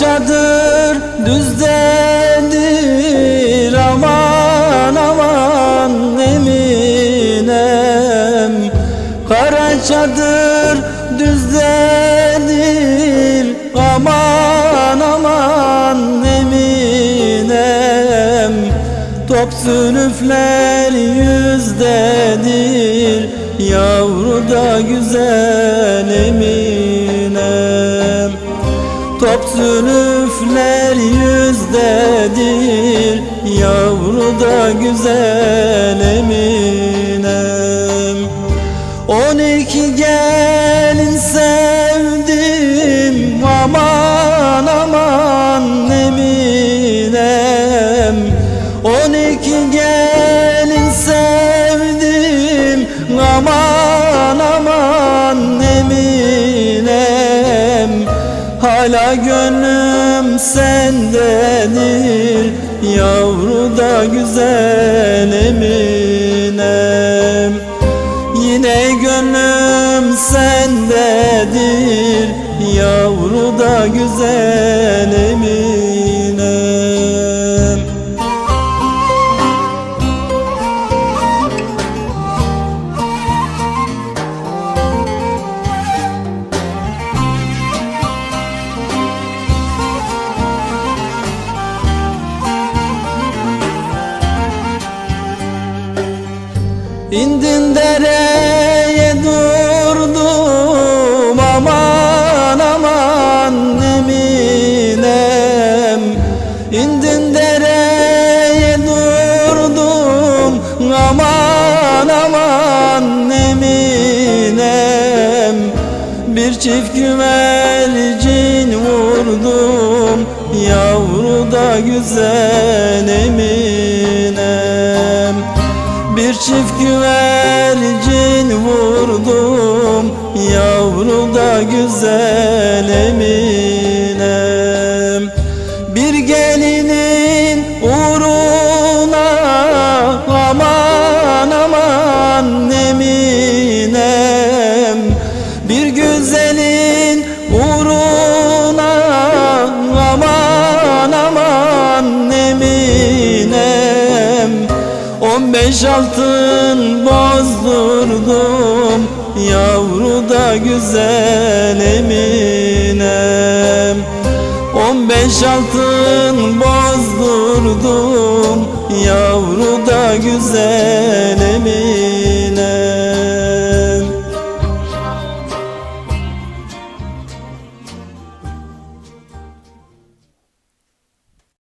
çadır düzdedir aman aman Eminem. Kara çadır düzdedir aman aman Eminem. Top sülüfler yüzdedir Yavru da güzel Eminem Top sülüfler yüzdedir Yavru da güzel Eminem. On iki gelin sevdim Aman aman Eminem. On iki gelin sevdim aman Hala gönlüm sendedir Yavru da güzel Eminem Yine gönlüm sendedir Yavru da güzel İndin dereye durdum aman aman Eminem. İndin dereye durdum aman aman Eminem. Bir çift güvercin vurdum yavru da güzel Eminem bir çift güvercin vurdum. Yavru da güzel Eminem On beş altın bozdurdum Yavru da güzel Eminem. On beş altın bozdurdum Yavru da güzel Eminem